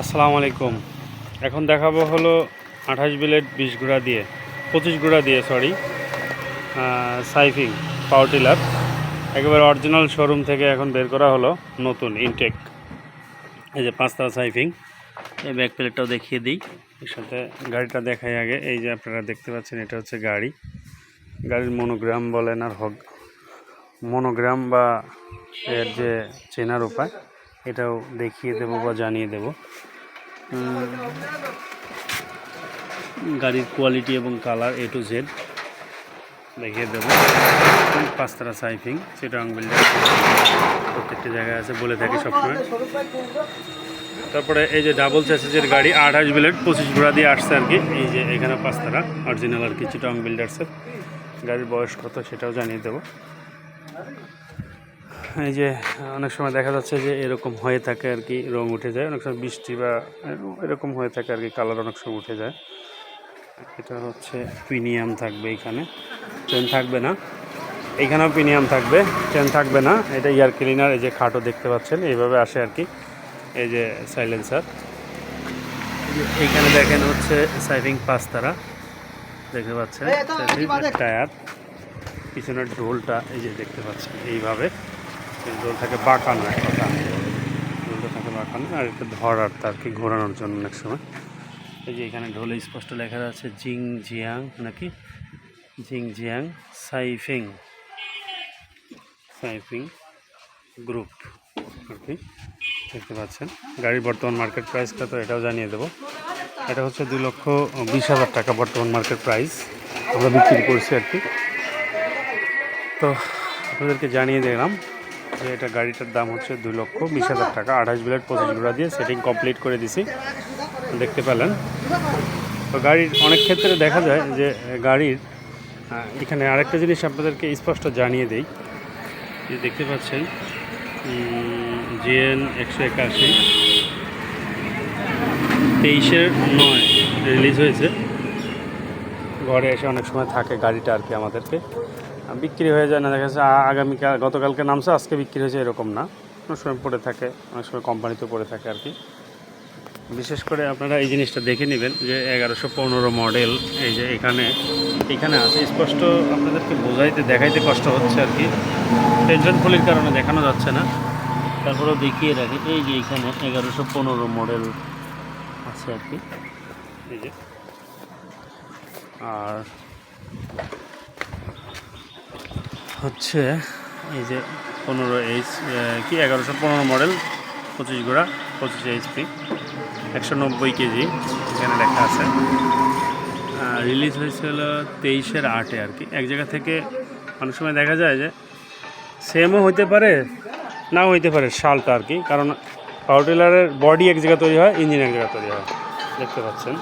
আসসালামু আলাইকুম। এখন দেখাবো হলো আঠাশ বিলেট বিশ গুঁড়া দিয়ে, পঁচিশ গুঁড়া দিয়ে সরি সাইফিং পাওয়ার টিলার। একেবারে অরিজিনাল শোরুম থেকে এখন বের করা হলো নতুন ইনটেক এই যে পাঁচতলা সাইফিং, এই ব্যাক প্লেটটাও দেখিয়ে দিই। এর সাথে গাড়িটা দেখাই আগে, এই যে আপনারা দেখতে পাচ্ছেন, এটা হচ্ছে গাড়ি। গাড়ির মনোগ্রাম বলেন আর হক মনোগ্রাম বা এর যে চেনার উপায়। এটাও দেখিয়ে দেবো বা জানিয়ে দেবো। গাড়ির কোয়ালিটি এবং কালার এ টু জেড দেখিয়ে দেবো। পাঁচতারা সাইফিং চিটাং বিল্ডার প্রত্যেকটা জায়গায় আছে বলে থাকি সবসময়। তারপরে এই যে ডাবল চ্যাসেজের গাড়ি, আঠাশ বিলেট পঁচিশ ঘোড়া দিয়ে আসছে আর কি। এই যে এখানে পাঁচতারা অরিজিনাল আর কি চিটাং বিল্ডার্সের গাড়ির বয়স কত সেটাও জানিয়ে দেবো। এই যে অনেক সময় দেখা যাচ্ছে যে এরকম হয়ে থাকে আর কি রং উঠে যায়। অনেক সময় বৃষ্টি বা এরকম হয়ে থাকে আর কি কালার অনেক সময় উঠে যায়। এটা হচ্ছে প্রিমিয়াম থাকবে এখানে। ট্রেন থাকবে না। এইখানেও প্রিমিয়াম থাকবে। ট্রেন থাকবে না। এটা এয়ার ক্লিনার এই যে খাটও দেখতে পাচ্ছেন এইভাবে আসে আর কি। এই যে সাইলেন্সার এইখানে দেখেন হচ্ছে সাইভিং তারা দেখতে পাচ্ছেন? টায়ার পিছনের ঢোলটা এই যে দেখতে পাচ্ছেন এইভাবে। এই ঢোল থাকে বাঁকানো, এক কথা ঢোলটা থাকে বাঁকানো, আর এটা ধরার তার কি ঘোরানোর জন্য অনেক সময়। এই যে এখানে ঢোলে স্পষ্ট লেখা আছে, জিং জিয়াং, নাকি? জিং জিয়াং সাইফিং সাইফিং গ্রুপ, আর কি। দেখতে পাচ্ছেন। গাড়ির বর্তমান মার্কেট প্রাইসটা তো এটাও জানিয়ে দেবো। এটা হচ্ছে দুই লক্ষ বিশ হাজার টাকা বর্তমান মার্কেট প্রাইস। আমরা বিক্রি করছি আর কি। তো আপনাদেরকে জানিয়ে দিলাম যে এটা গাড়িটার দাম হচ্ছে দুই লক্ষ বিশ হাজার টাকা। আঠাশ বিলেট পঁচিশ গুঁড়া দিয়ে সেটিং কমপ্লিট করে দিছি। দেখতে পেলেন। তো গাড়ির অনেক ক্ষেত্রে দেখা যায় যে গাড়ির এখানে আরেকটা জিনিস আপনাদেরকে স্পষ্ট জানিয়ে দেই। যে দেখতে পাচ্ছেন জিএন একশো একাশি। তেইশের নয় রিলিজ হয়েছে। ঘরে এসে অনেক সময় থাকে গাড়িটা আর কি আমাদেরকে। বিক্রি হয়ে যায় না, দেখা যাচ্ছে আগামীকাল, গতকালকে নামছে, আজকে বিক্রি হয়েছে এরকম না। অনেক সময় পড়ে থাকে, অনেক সময় কোম্পানিতে পড়ে থাকে আর কি। বিশেষ করে আপনারা এই জিনিসটা দেখে নেবেন যে এগারোশো পনেরো মডেল, এই যে এখানে এখানে আছে। স্পষ্ট আপনাদেরকে বোঝাইতে, দেখাইতে কষ্ট হচ্ছে আর কি। টেনশন ফুলির কারণে দেখানো যাচ্ছে না। তারপরেও দেখিয়ে রাখি, এই যে এখানে এগারোশো পনেরো মডেল আছে আর কি। এই যে। আর হচ্ছে এই যে পনেরো এইচ কি, এগারোশো পনেরো মডেল, পঁচিশ গোড়া পঁচিশ এইচপি একশো নব্বই কেজি, এখানে লেখা আছে। রিলিজ হয়েছিল তেইশের আটে আর কি। এক জায়গা থেকে অনেক সময় দেখা যায় যে সেমও হইতে পারে, নাও হইতে পারে শালটা আর কি। কারণ পাওয়ার টিলারের বডি এক জায়গায় তৈরি হয় ইঞ্জিন এক জায়গায় তৈরি হয়। দেখতে পাচ্ছেন?